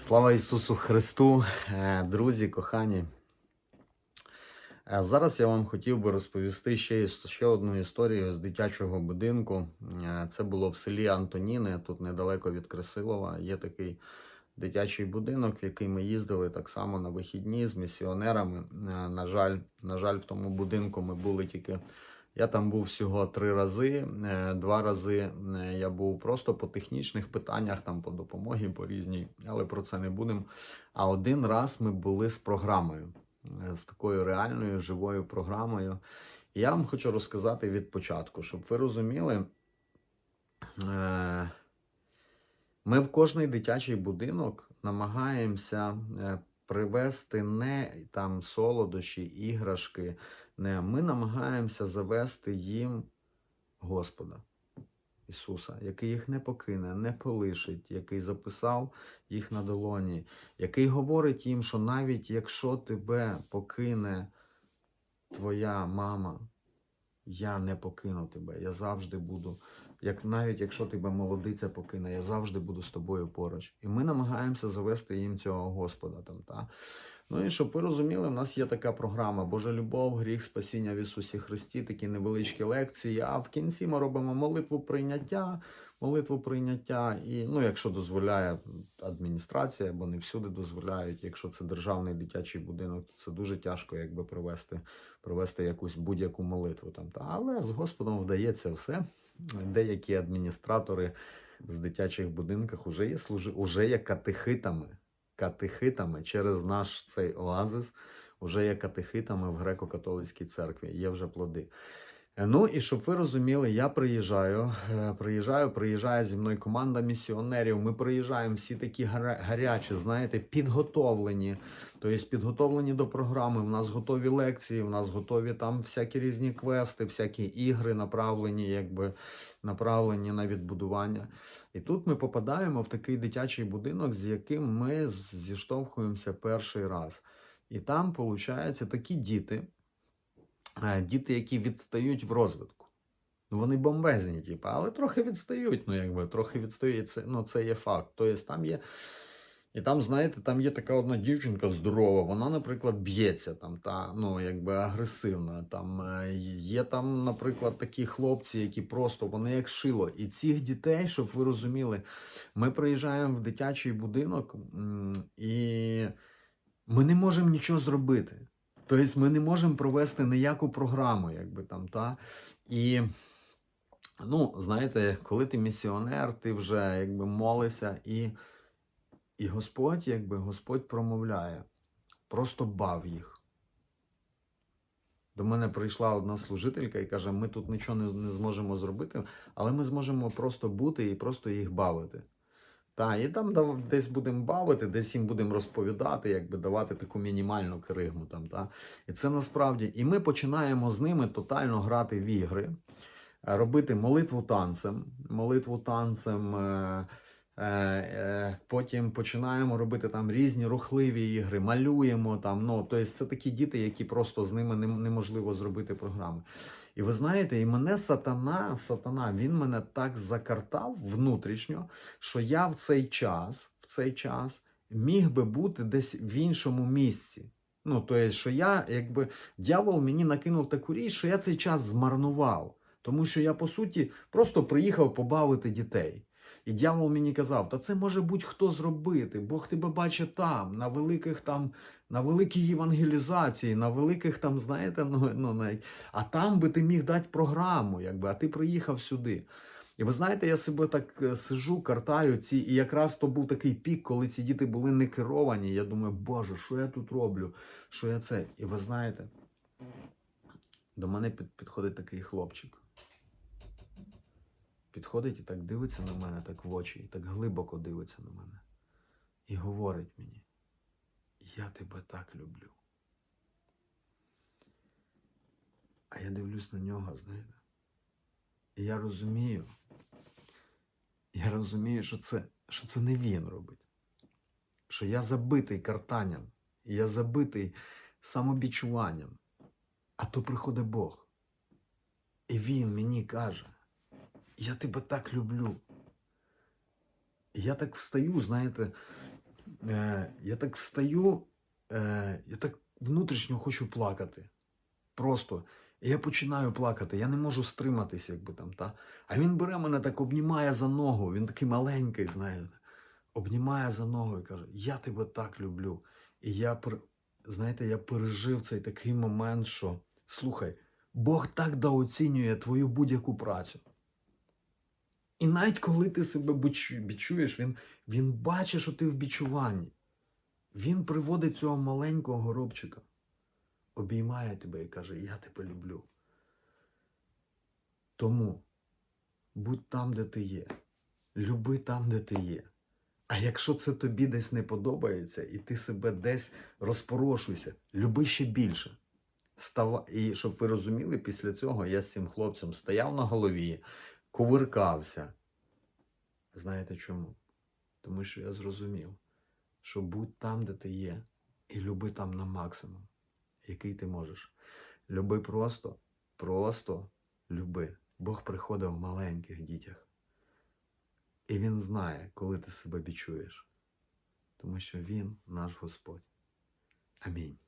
Слава Ісусу Христу, Е, друзі, кохані. Е, Зараз я вам хотів би розповісти ще, ще одну історію з дитячого будинку. Е, Це було в селі Антоніни, тут недалеко від Красилова. Є такий дитячий будинок, в який ми їздили так само на вихідні з місіонерами. На жаль, на жаль, в тому будинку ми були тільки. Я там був всього три рази. Е, Два рази е, я був просто по технічних питаннях, там по допомогі, по різній, але про це не будемо. А один раз ми були з програмою, е, з такою реальною живою програмою. І я вам хочу розказати від початку, щоб ви розуміли. Ми в кожний дитячий будинок намагаємося привезти не там солодощі, іграшки. Не, ми намагаємося завести їм Господа Ісуса, який їх не покине, не полишить, який записав їх на долоні, який говорить їм, що навіть якщо тебе покине твоя мама, я не покину тебе, я завжди буду. Як навіть якщо тебе молодиця покине, я завжди буду з тобою поруч. І ми намагаємося завести їм цього Господа там. Та? Ну і щоб ви розуміли, в нас є така програма Божа любов, гріх, спасіння в Ісусі Христі, такі невеличкі лекції. А в кінці ми робимо молитву прийняття, молитву прийняття. І ну, якщо дозволяє адміністрація, бо не всюди дозволяють, якщо це державний дитячий будинок, то це дуже тяжко якби провести, провести якусь будь-яку молитву там. Та але з Господом вдається все. Деякі адміністратори з дитячих будинків вже є служи, уже є катехитами катехитами через наш цей оазис, вже є катехитами в греко-католицькій церкві, є вже плоди. Ну і щоб ви розуміли, я приїжджаю, е, приїжджаю, приїжджає зі мною команда місіонерів. Ми приїжджаємо всі такі гарячі, знаєте, підготовлені. Тобто підготовлені до програми. У нас готові лекції, у нас готові там всякі різні квести, всякі ігри направлені, якби направлені на відбудування. І тут ми попадаємо в такий дитячий будинок, з яким ми зіштовхуємося перший раз. І там, виходить, такі діти, діти, які відстають в розвитку. Ну, вони бомбезні, типу, але трохи відстають. Ну, якби трохи відстають. Це, ну, це є факт. Тобто там є. І там, знаєте, там є така одна дівчинка здорова, вона, наприклад, б'ється там, та ну якби агресивна. Там е, є там, наприклад, такі хлопці, які просто вони як шило. І цих дітей, щоб ви розуміли, ми приїжджаємо в дитячий будинок і ми не можемо нічого зробити. Тобто ми не можемо провести ніяку програму, якби там, та. І ну, знаєте, коли ти місіонер, ти вже якби молишся і. І Господь, якби Господь промовляє, просто бав їх. До мене прийшла одна служителька і каже: ми тут нічого не, не зможемо зробити, але ми зможемо просто бути і просто їх бавити. Та, і там десь будемо бавити, десь їм будемо розповідати, якби давати таку мінімальну керигму. Там, та. І це насправді. І ми починаємо з ними тотально грати в ігри, е, робити молитву танцем, молитву танцем. Е- Е, е, Потім починаємо робити там різні рухливі ігри, малюємо там. Ну, тобто це такі діти, які просто з ними неможливо зробити програми. І ви знаєте, і мене сатана, сатана, він мене так закартав внутрішньо, що я в цей час, в цей час міг би бути десь в іншому місці. Ну, тобто, що я, якби дьявол мені накинув таку річ, що я цей час змарнував. Тому що я, по суті, просто приїхав побавити дітей. І дьявол мені казав, та це може будь-хто зробити. Бог тебе бачить там, на великих там, на великій євангелізації, на великих там, знаєте, ну, ну навіть, а там би ти міг дати програму, якби, а ти приїхав сюди. І ви знаєте, я себе так е, сижу, картаю ці, і якраз то був такий пік, коли ці діти були не керовані. Я думаю, Боже, що я тут роблю? Що я це? І ви знаєте, до мене під, підходить такий хлопчик підходить і так дивиться на мене так в очі, і так глибоко дивиться на мене. І говорить мені: Я тебе так люблю. А я дивлюсь на нього, знаєте. І я розумію, я розумію, що це, що це не він робить. Що я забитий картанням, і я забитий самобічуванням. А то приходить Бог. І він мені каже, я тебе так люблю. Я так встаю, знаєте, е, я так встаю, е, я так внутрішньо хочу плакати. Просто. Я починаю плакати, я не можу стриматися, якби там, та. А він бере мене так, обнімає за ногу, він такий маленький, знаєте, обнімає за ногу і каже: Я тебе так люблю. І я, знаєте, я пережив цей такий момент, що слухай, Бог так дооцінює твою будь-яку працю. І навіть коли ти себе бічуєш, він, він бачить, що ти в бічуванні. Він приводить цього маленького горобчика, обіймає тебе і каже: Я тебе люблю. Тому будь там, де ти є. Люби там, де ти є. А якщо це тобі десь не подобається, і ти себе десь розпорошуйся, люби ще більше. Става... І щоб ви розуміли, після цього я з цим хлопцем стояв на голові, кувиркався. Знаєте чому? Тому що я зрозумів, що будь там, де ти є, і люби там на максимум, який ти можеш. Люби просто, просто люби. Бог приходить в маленьких дітях. І Він знає, коли ти себе бічуєш. Тому що Він наш Господь. Амінь.